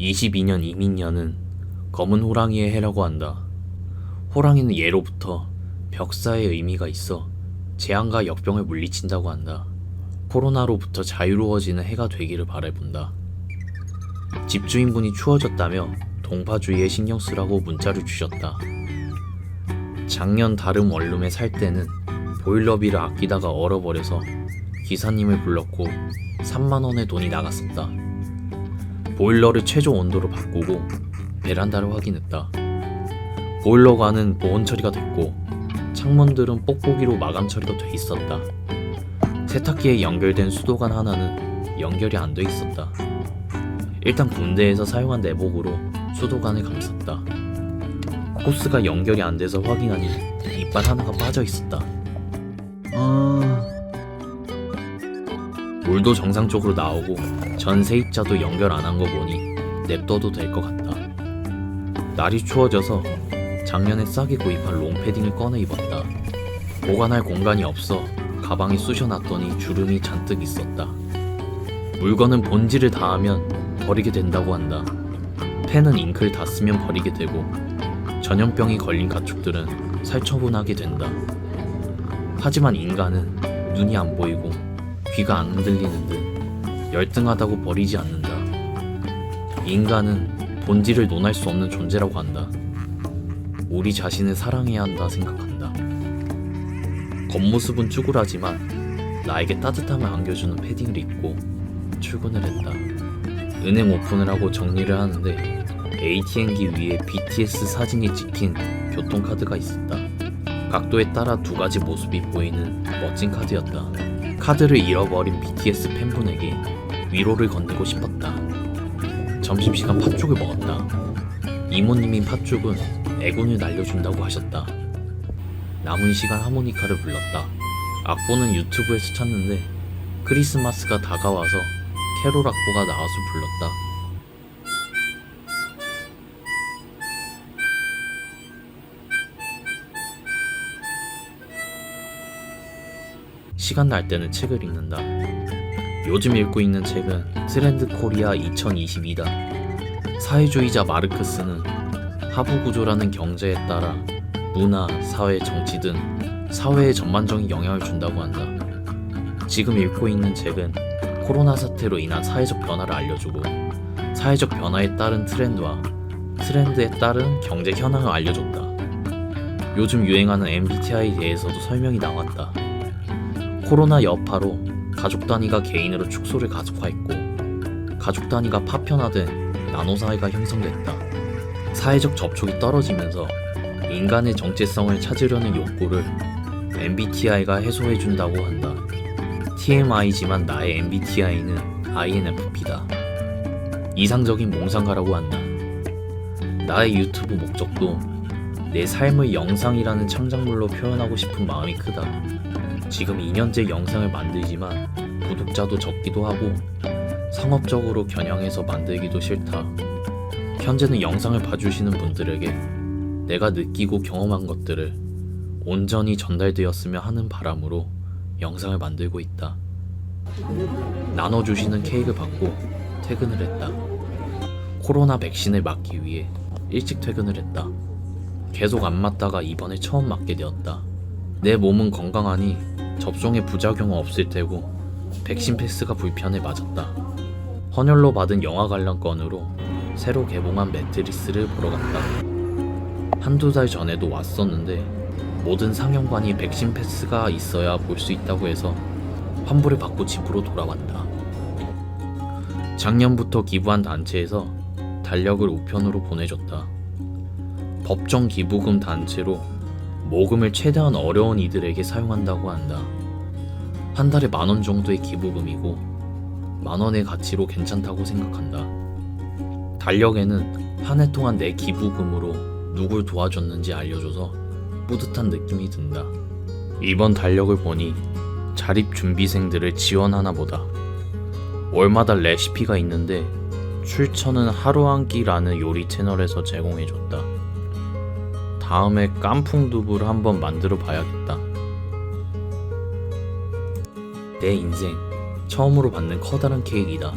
22년 이민년은 검은 호랑이의 해라고 한다. 호랑이는 예로부터 벽사의 의미가 있어 재앙과 역병을 물리친다고 한다. 코로나로부터 자유로워지는 해가 되기를 바라본다. 집주인분이 추워졌다며 동파주의에 신경 쓰라고 문자를 주셨다. 작년 다른 원룸에 살 때는 보일러비를 아끼다가 얼어버려서 기사님을 불렀고 3만원의 돈이 나갔었다. 보일러를 최저 온도로 바꾸고 베란다를 확인했다. 보일러관은 보온 처리가 됐고 창문들은 뽁뽁이로 마감 처리가 돼 있었다. 세탁기에 연결된 수도관 하나는 연결이 안 돼 있었다. 일단 군대에서 사용한 내복으로 수도관을 감쌌다. 호스가 연결이 안 돼서 확인하니 이빨 하나가 빠져 있었다. 아... 물도 정상적으로 나오고 전 세입자도 연결 안 한 거 보니 냅둬도 될 것 같다. 날이 추워져서 작년에 싸게 구입한 롱패딩을 꺼내 입었다. 보관할 공간이 없어 가방에 쑤셔놨더니 주름이 잔뜩 있었다. 물건은 본질을 다하면 버리게 된다고 한다. 펜은 잉크를 다 쓰면 버리게 되고 전염병이 걸린 가축들은 살처분하게 된다. 하지만 인간은 눈이 안 보이고 귀가 안 들리는 듯 열등하다고 버리지 않는다. 인간은 본질을 논할 수 없는 존재라고 한다. 우리 자신을 사랑해야 한다 생각한다. 겉모습은 쭈그라지만 나에게 따뜻함을 안겨주는 패딩을 입고 출근을 했다. 은행 오픈을 하고 정리를 하는데 ATM기 위에 BTS 사진이 찍힌 교통카드가 있었다. 각도에 따라 두 가지 모습이 보이는 멋진 카드였다. 카드를 잃어버린 BTS 팬분에게 위로를 건네고 싶었다. 점심시간 팥죽을 먹었다. 이모님인 팥죽은 애군을 날려준다고 하셨다. 남은 시간 하모니카를 불렀다. 악보는 유튜브에서 찾는데 크리스마스가 다가와서 캐롤 악보가 나와서 불렀다. 시간 날 때는 책을 읽는다. 요즘 읽고 있는 책은 트렌드 코리아 2022다. 사회주의자 마르크스는 하부 구조라는 경제에 따라 문화, 사회, 정치 등 사회에 전반적인 영향을 준다고 한다. 지금 읽고 있는 책은 코로나 사태로 인한 사회적 변화를 알려주고 사회적 변화에 따른 트렌드와 트렌드에 따른 경제 현황을 알려줬다. 요즘 유행하는 MBTI에 대해서도 설명이 나왔다. 코로나 여파로 가족 단위가 개인으로 축소를 가속화했고 가족 단위가 파편화돼 나노 사회가 형성됐다. 사회적 접촉이 떨어지면서 인간의 정체성을 찾으려는 욕구를 MBTI가 해소해준다고 한다. TMI지만 나의 MBTI는 INFP다. 이상적인 몽상가라고 한다. 나의 유튜브 목적도 내 삶의 영상이라는 창작물로 표현하고 싶은 마음이 크다. 지금 2년째 영상을 만들지만 구독자도 적기도 하고 상업적으로 겨냥해서 만들기도 싫다. 현재는 영상을 봐주시는 분들에게 내가 느끼고 경험한 것들을 온전히 전달되었으면 하는 바람으로 영상을 만들고 있다. 나눠주시는 케이크를 받고 퇴근을 했다. 코로나 백신을 맞기 위해 일찍 퇴근을 했다. 계속 안 맞다가 이번에 처음 맞게 되었다. 내 몸은 건강하니 접종에 부작용은 없을 테고 백신 패스가 불편해 맞았다. 헌혈로 받은 영화 관람권으로 새로 개봉한 매트리스를 보러 갔다. 한두 달 전에도 왔었는데 모든 상영관이 백신 패스가 있어야 볼 수 있다고 해서 환불을 받고 집으로 돌아왔다. 작년부터 기부한 단체에서 달력을 우편으로 보내줬다. 법정 기부금 단체로 모금을 최대한 어려운 이들에게 사용한다고 한다. 한 달에 만 원 정도의 기부금이고 만 원의 가치로 괜찮다고 생각한다. 달력에는 한 해 동안 내 기부금으로 누굴 도와줬는지 알려줘서 뿌듯한 느낌이 든다. 이번 달력을 보니 자립 준비생들을 지원하나 보다. 월마다 레시피가 있는데 출처는 하루 한 끼라는 요리 채널에서 제공해줬다. 다음에 깐풍 두부를 한번 만들어 봐야겠다. 내 인생 처음으로 받는 커다란 케이크이다.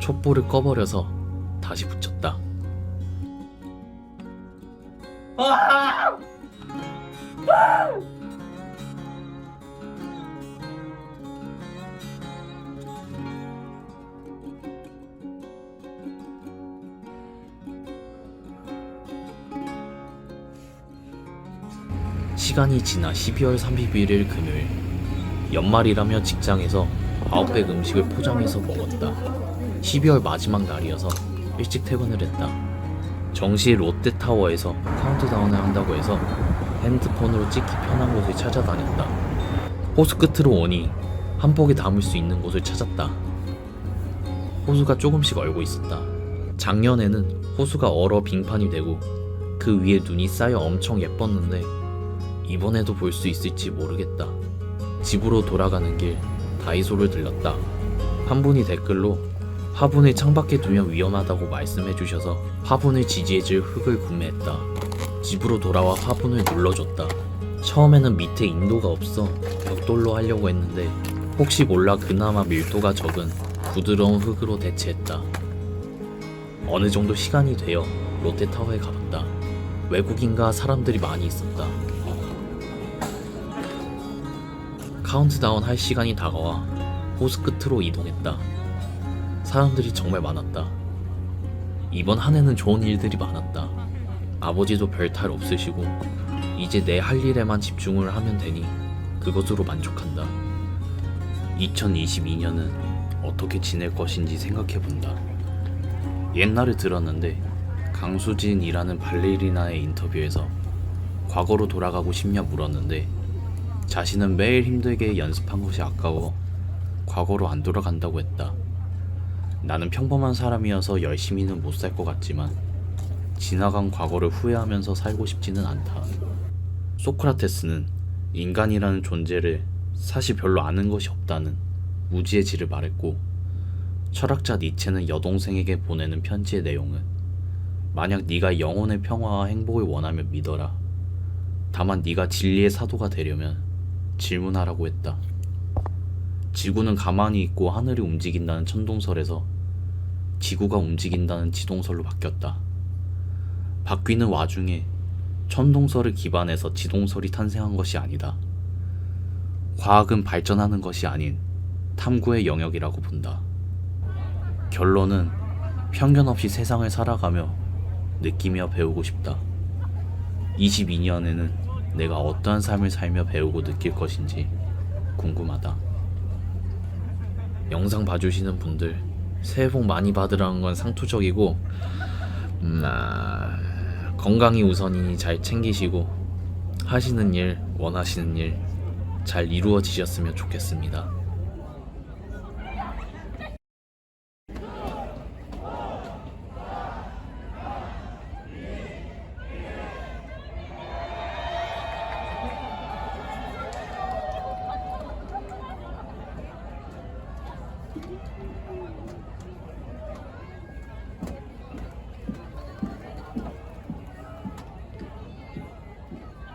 촛불을 꺼버려서 다시 붙였다. 시간이 지나 12월 31일 금요일 연말이라며 직장에서 아웃백 음식을 포장해서 먹었다. 12월 마지막 날이어서 일찍 퇴근을 했다. 정시 롯데타워에서 카운트다운을 한다고 해서 핸드폰으로 찍기 편한 곳을 찾아다녔다. 호수 끝으로 오니 한복에 담을 수 있는 곳을 찾았다. 호수가 조금씩 얼고 있었다. 작년에는 호수가 얼어 빙판이 되고 그 위에 눈이 쌓여 엄청 예뻤는데 이번에도 볼 수 있을지 모르겠다. 집으로 돌아가는 길 다이소를 들렀다. 한 분이 댓글로 화분을 창밖에 두면 위험하다고 말씀해 주셔서 화분을 지지해줄 흙을 구매했다. 집으로 돌아와 화분을 눌러줬다. 처음에는 밑에 인도가 없어 벽돌로 하려고 했는데 혹시 몰라 그나마 밀도가 적은 부드러운 흙으로 대체했다. 어느 정도 시간이 되어 롯데타워에 가봤다. 외국인과 사람들이 많이 있었다. 카운트다운 할 시간이 다가와 호수 끝으로 이동했다. 사람들이 정말 많았다. 이번 한 해는 좋은 일들이 많았다. 아버지도 별 탈 없으시고 이제 내 할 일에만 집중을 하면 되니 그것으로 만족한다. 2022년은 어떻게 지낼 것인지 생각해 본다. 옛날에 들었는데 강수진이라는 발레리나의 인터뷰에서 과거로 돌아가고 싶냐 물었는데 자신은 매일 힘들게 연습한 것이 아까워 과거로 안 돌아간다고 했다. 나는 평범한 사람이어서 열심히는 못 살 것 같지만 지나간 과거를 후회하면서 살고 싶지는 않다. 소크라테스는 인간이라는 존재를 사실 별로 아는 것이 없다는 무지의 질을 말했고 철학자 니체는 여동생에게 보내는 편지의 내용은 만약 네가 영혼의 평화와 행복을 원하면 믿어라. 다만 네가 진리의 사도가 되려면 질문하라고 했다. 지구는 가만히 있고 하늘이 움직인다는 천동설에서 지구가 움직인다는 지동설로 바뀌었다. 바뀌는 와중에 천동설을 기반해서 지동설이 탄생한 것이 아니다. 과학은 발전하는 것이 아닌 탐구의 영역이라고 본다. 결론은 편견 없이 세상을 살아가며 느끼며 배우고 싶다. 22년에는 내가 어떠한 삶을 살며 배우고 느낄 것인지 궁금하다. 영상 봐주시는 분들 새해 복 많이 받으라는 건 상투적이고 음, 아, 건강이 우선이니 잘 챙기시고 하시는 일 원하시는 일 잘 이루어지셨으면 좋겠습니다.